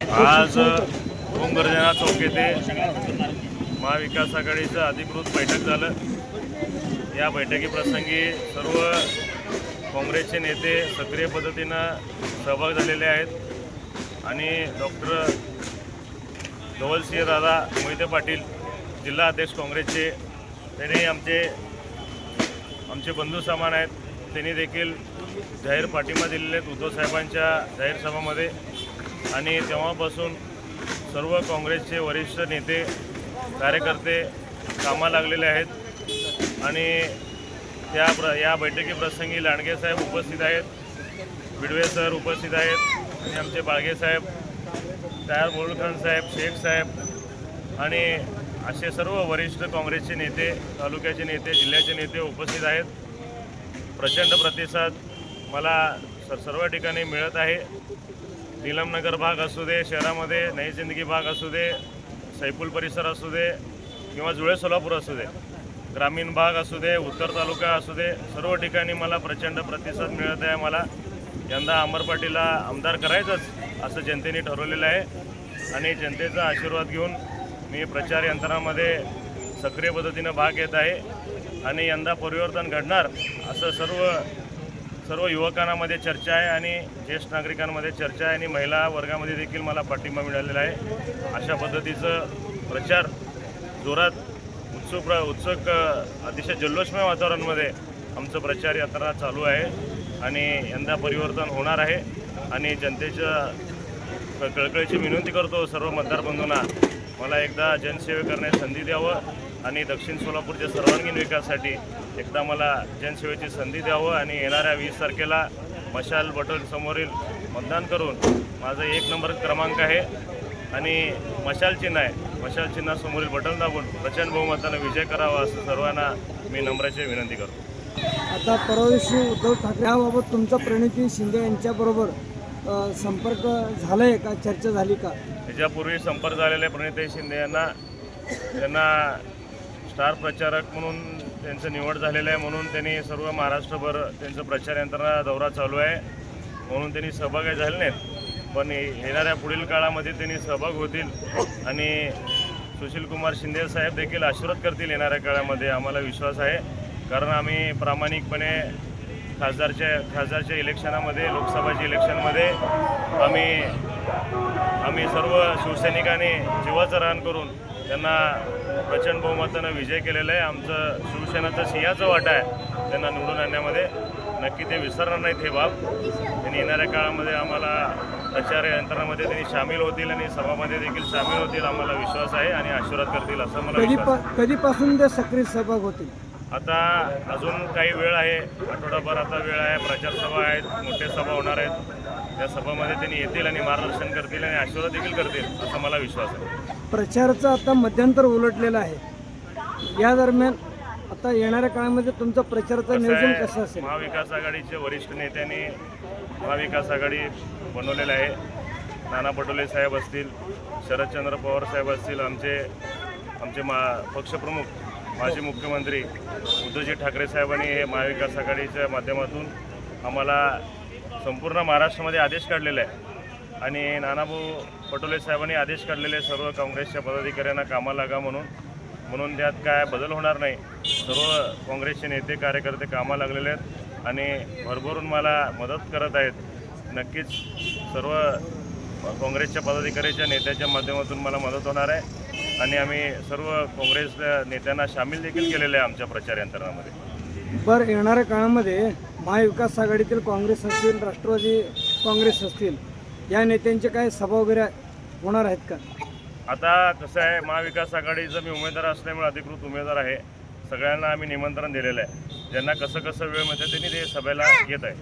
आज डोंगरजना चौक येथे महाविकास आघाडीचं अधिकृत बैठक झालं. या बैठकीप्रसंगी सर्व काँग्रेसचे नेते सक्रिय पद्धतीनं सहभाग झालेले आहेत आणि डॉक्टर धवलसिंह दादा मोहिते पाटील जिल्हा अध्यक्ष काँग्रेसचे त्यांनी आमचे आमचे बंधू समान आहेत. त्यांनी देखील जाहीर पाठिंबा दिलेले आहेत उद्धव साहेबांच्या जाहीर सभामध्ये. आणि तेव्हापासून सर्व काँग्रेसचे वरिष्ठ नेते कार्यकर्ते कामा लागलेले आहेत. आणि त्या प्र या बैठकीप्रसंगी लांडगे साहेब उपस्थित आहेत. बिडवे सर उपस्थित आहेत. आणि आमचे बाळगे साहेब तयार मोळखान साहेब शेख साहेब आणि असे सर्व वरिष्ठ काँग्रेसचे नेते तालुक्याचे नेते जिल्ह्याचे नेते उपस्थित आहेत. प्रचंड प्रतिसाद मला सर्व ठिकाणी मिळत आहे. नीलमनगर भाग असू दे शहरामध्ये नई जिंदगी भाग असू दे सैपूल परिसर असू दे किंवा जुळे सोलापूर असू दे ग्रामीण भाग असू दे उत्तर तालुका असू दे सर्व ठिकाणी मला प्रचंड प्रतिसाद मिळत आहे. मला यंदा अमर पाटीलला आमदार करायचंच असं जनतेने ठरवलेलं आहे. आणि जनतेचा आशीर्वाद घेऊन मी प्रचार यंत्रणामध्ये सक्रिय पद्धतीनं भाग घेत आहे. आणि यंदा परिवर्तन घडणार असं सर्व सर्व युवकांमध्ये चर्चा आहे आणि ज्येष्ठ नागरिकांमध्ये चर्चा आहे आणि महिला वर्गामध्ये देखील मला पाठिंबा मिळालेला आहे. अशा पद्धतीचं प्रचार जोरात उत्सुक उत्सुक अतिशय जल्लोषमय वातावरणामध्ये आमचं प्रचार यात्रा चालू आहे आणि यंदा परिवर्तन होणार आहे आणि जनतेच्या कळकळीची विनंती करतो सर्व मतदार बंधूंना मला एकदा जनसेवे करण्यास संधी द्यावं आणि दक्षिण सोलापूरच्या सर्वांगीण विकासासाठी एकदा मला जनसेवेची संधी द्यावं आणि येणाऱ्या वीस तारखेला मशाल बटन समोरील मतदान करून माझा एक नंबर क्रमांक आहे. आणि मशाल चिन्ह आहे. मशाल चिन्हासमोरील बटन दाबून प्रचंड बहुमतानं विजय करावा असं सर्वांना मी नम्राची विनंती करतो. आता परवा दिवशी उद्धव ठाकरे याबाबत तुमचा प्रणिती शिंदे यांच्याबरोबर संपर्क झालाय का? चर्चा झाली का? त्याच्यापूर्वी संपर्क झालेले प्रणिताई शिंदे यांना त्यांना स्टार प्रचारक म्हणून त्यांचं निवड झालेलं आहे म्हणून त्यांनी सर्व महाराष्ट्रभर त्यांचं प्रचार यंत्रणा दौरा चालू आहे म्हणून त्यांनी सहभागी झाले नाहीत. पण येणाऱ्या पुढील काळामध्ये त्यांनी सहभाग होतील. आणि सुशीलकुमार शिंदे साहेब देखील आशीर्वाद करतील येणाऱ्या काळामध्ये आम्हाला विश्वास आहे. कारण आम्ही प्रामाणिकपणे खासदारच्या खासदारच्या इलेक्शनामध्ये लोकसभाच्या इलेक्शनमध्ये आम्ही आम्ही सर्व शिवसैनिकांनी जीवाचं रान करून त्यांना प्रचंड बहुमतानं विजय केलेला आहे. आमचं शिवसेनाचा सिंहाचा वाटा आहे. त्यांना निवडून आणण्यामध्ये नक्की ते विसरणार नाहीत हे बाब. त्यांनी येणाऱ्या काळामध्ये आम्हाला प्रचार यंत्रणामध्ये त्यांनी सामील होतील आणि सभामध्ये देखील सामील होतील आम्हाला विश्वास आहे आणि आशीर्वाद करतील असं मला विश्वास. कधीपासून ते सक्रिय सहभाग होतील? आता अजून काही वेळ आहे. आठवडाभर आता वेळ आहे. प्रचार सभा आहेत. मोठे सभा होणार आहेत. त्या सभामध्ये त्यांनी येतील आणि मार्गदर्शन करतील आणि आशीर्वाद देखील करतील असा मला विश्वास आहे. प्रचाराचं आता मध्यंतर उलटलेलं आहे. या दरम्यान आता येणाऱ्या काळामध्ये तुमचं प्रचाराचं नियोजन कसं असेल? महाविकास आघाडीचे वरिष्ठ नेत्यांनी महाविकास आघाडी बनवलेलं आहे. नाना पटोले साहेब असतील शरदचंद्र पवार साहेब असतील आमचे आमचे मा पक्षप्रमुख माजी मुख्यमंत्री उद्धवजी ठाकरे साहेबांनी हे महाविकास आघाडीच्या माध्यमातून आम्हाला संपूर्ण महाराष्ट्रामध्ये आदेश काढलेला आहे. आणि नानाभाऊ पटोले साहेबांनी आदेश काढलेले सर्व काँग्रेसच्या पदाधिकाऱ्यांना कामाला लागा म्हणून. म्हणून त्यात काय बदल होणार नाही. सर्व काँग्रेसचे नेते कार्यकर्ते कामाला लागलेले आहेत आणि भरभरून मला मदत करत आहेत. नक्कीच सर्व काँग्रेसच्या पदाधिकाऱ्याच्या नेत्याच्या माध्यमातून मला मदत होणार आहे. आणि आम्ही सर्व काँग्रेस नेत्यांना सामील देखील केलेले आहे आमच्या प्रचार यंत्रणामध्ये. बरं येणाऱ्या काळामध्ये महाविकास आघाडीतील काँग्रेस असतील राष्ट्रवादी काँग्रेस असतील या नेत्यांचे काय सभा वगैरे होणार आहेत का? आता कसं आहे महाविकास आघाडीचा मी उमेदवार असल्यामुळे अधिकृत उमेदवार आहे. सगळ्यांना आम्ही निमंत्रण दिलेलं आहे. ज्यांना कसं कसं वेळ मिळतं त्यांनी ते सभेला येत आहे.